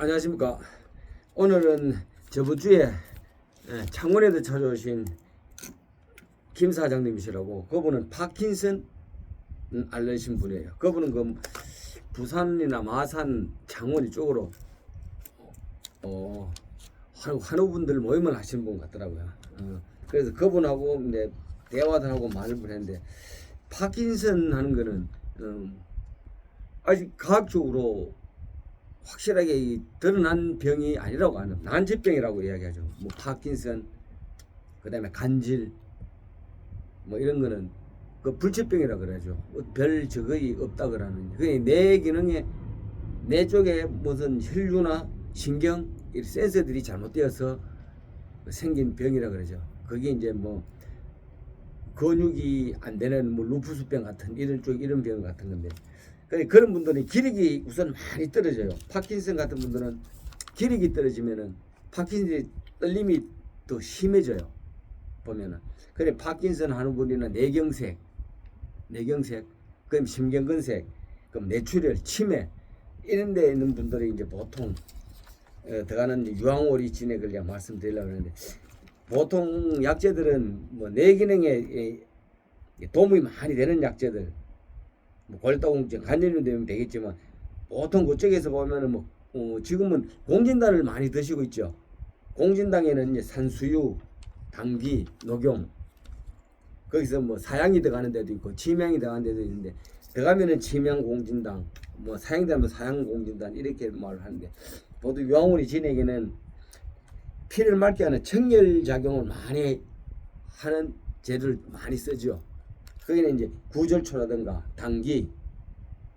안녕하십니까. 오늘은 저번 주에 예, 창원에도 찾아오신 김 사장님이시라고 그분은 파킨슨 알려신 분이에요. 그분은 그 부산이나 마산, 창원 이쪽으로 어, 한- 한우분들 모임을 하시는 분 같더라고요. 어, 그래서 그분하고 이제 대화도 하고 말을 했는데 파킨슨 하는 거는 음, 아직 과학적으로 확실하게 이 드러난 병이 아니라고 하는 난치병이라고 이야기하죠. 뭐 파킨슨, 그다음에 간질, 뭐 이런 거는 그 불치병이라 그러죠. 별 적의 없다 그러는. 그게 내 기능에 내 쪽에 무슨 혈류나 신경 이 센서들이 잘못되어서 생긴 병이라 그러죠. 그게 이제 뭐 근육이 안 되는 뭐 루푸스병 같은 이런 쪽 이런 병 같은 건데 그래 그런 분들은 기력이 우선 많이 떨어져요. 파킨슨 같은 분들은 기력이 떨어지면은 파킨슨의 떨림이 더 심해져요. 보면은 그래 파킨슨 하는 분이나 뇌경색, 뇌경색, 그럼 심경근색, 그럼 뇌출혈, 치매 이런 데 있는 분들이 이제 보통 어, 들어가는 유황오리 진액을 제가 말씀드리려고 하는데 보통 약제들은 뭐 뇌기능에 에, 도움이 많이 되는 약제들 뭐 골다공증, 간염이 되면 되겠지만 보통 그쪽에서 보면은 뭐 어, 지금은 공진단을 많이 드시고 있죠. 공진당에는 이제 산수유, 당귀, 녹용 거기서 뭐 사양이 들어가는 데도 있고 치명이 들어가는 데도 있는데 들어가면은 치명 공진당, 뭐 사양 되면 사양 공진단 이렇게 말을 하는데 모두 유황우리 진에게는 피를 맑게 하는 청열 작용을 많이 하는 제를 많이 쓰죠. 거기는 이제 구절초라든가 당귀,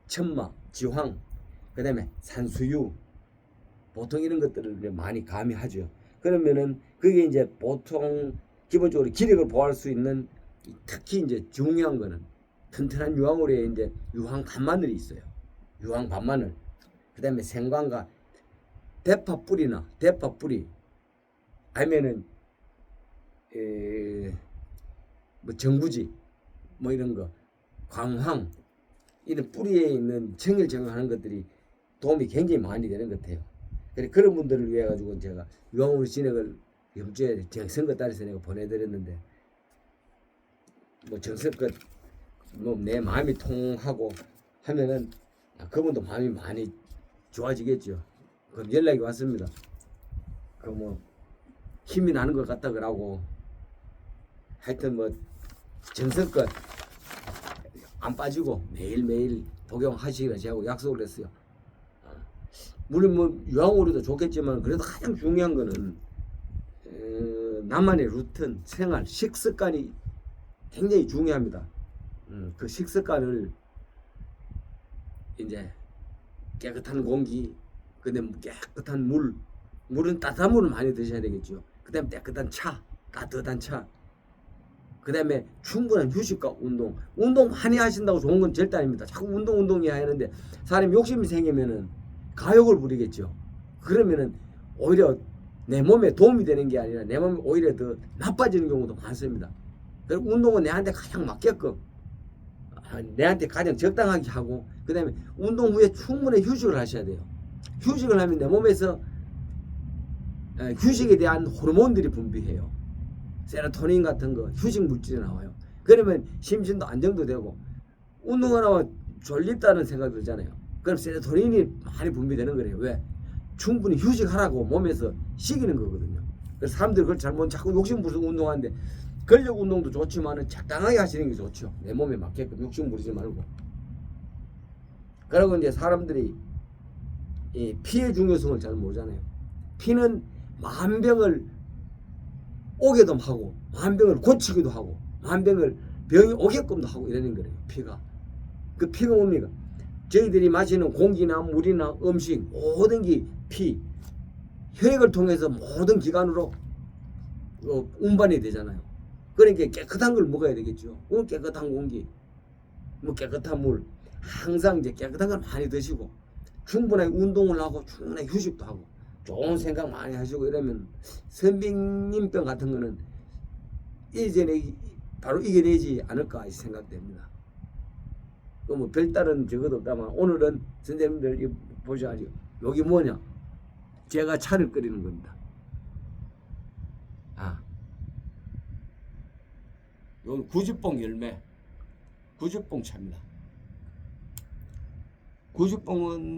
천막, 지황, 그 다음에 산수유 보통 이런 것들을 많이 가미하죠. 그러면은 그게 이제 보통 기본적으로 기력을 보호할 수 있는 특히 이제 중요한 거는 튼튼한 유황오리에 이제 유황 반마늘이 있어요. 유황 반마늘. 그다음에 생강과 대파 뿌리나 대파 뿌리 아니면은 에, 뭐 정부지 뭐 이런 거 광황 이런 뿌리에 있는 청일 정하는 것들이 도움이 굉장히 많이 되는 것 같아요. 그래 그런 분들을 위해 가지고 제가 유황으로 진행을 염주에 정성껏 따라서 내가 보내드렸는데 뭐 정성껏 뭐내 마음이 통하고 하면은 아, 그분도 마음이 많이 좋아지겠죠. 그럼 연락이 왔습니다. 그 뭐 힘이 나는 것 같다 그러고 하여튼 뭐 정성껏 안 빠지고 매일매일 복용하시기로 제하고 약속을 했어요. 어, 물론 뭐 유황오리도 좋겠지만 그래도 가장 중요한 거는 에, 나만의 루틴, 생활, 식습관이 굉장히 중요합니다. 음, 그 식습관을 이제 깨끗한 공기, 뭐 깨끗한 물, 물은 따뜻한 물을 많이 드셔야 되겠죠. 그다음에 깨끗한 차, 따뜻한 차. 그 다음에 충분한 휴식과 운동. 운동 많이 하신다고 좋은 건 절대 아닙니다. 자꾸 운동 운동이 하는데 사람이 욕심이 생기면은 가욕을 부리겠죠. 그러면은 오히려 내 몸에 도움이 되는 게 아니라 내 몸이 오히려 더 나빠지는 경우도 많습니다. 그리고 운동은 내한테 가장 맞게끔 아, 내한테 가장 적당하게 하고 그 다음에 운동 후에 충분히 휴식을 하셔야 돼요. 휴식을 하면 내 몸에서 에, 휴식에 대한 호르몬들이 분비해요. 세로토닌 같은 거 휴식 물질이 나와요. 그러면 심신도 안정도 되고 운동을 하면 졸립다는 생각이 들잖아요. 그럼 세로토닌이 많이 분비되는 거래요. 왜? 충분히 휴식하라고 몸에서 식이는 거거든요. 그래서 사람들이 그걸 잘못 자꾸 욕심 부려서 운동하는데 근력 운동도 좋지만은 적당하게 하시는 게 좋죠. 내 몸에 맞게끔 욕심 부리지 말고. 그리고 이제 사람들이 이 피의 중요성을 잘 모르잖아요. 피는 만병을 오게도 하고 만병을 고치기도 하고 만병을 병이 오게끔도 하고 이러는 거예요. 피가 그 피가 뭡니까? 저희들이 마시는 공기나 물이나 음식 모든 게 피, 혈액을 통해서 모든 기관으로 어, 운반이 되잖아요. 그러니까 깨끗한 걸 먹어야 되겠죠. 어, 깨끗한 공기, 뭐 깨끗한 물, 항상 이제 깨끗한 걸 많이 드시고 충분하게 운동을 하고 충분하게 휴식도 하고 좋은 생각 많이 하시고 이러면 선빙님병 같은 거는 이전에 바로 이겨내지 않을까 생각됩니다. 그뭐 별다른 적어도 없다만 오늘은 선생님들 이 보셔야죠. 여기 뭐냐? 제가 차를 끓이는 겁니다. 아. 요 구주뽕 열매. 구주뽕 차입니다. 구주뽕은